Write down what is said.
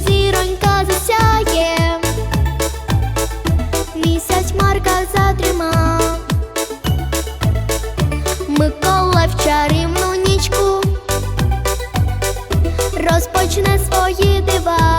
зіронька засяє, місяць марка затрима, Микола в чарівну нічку розпочне свої дива.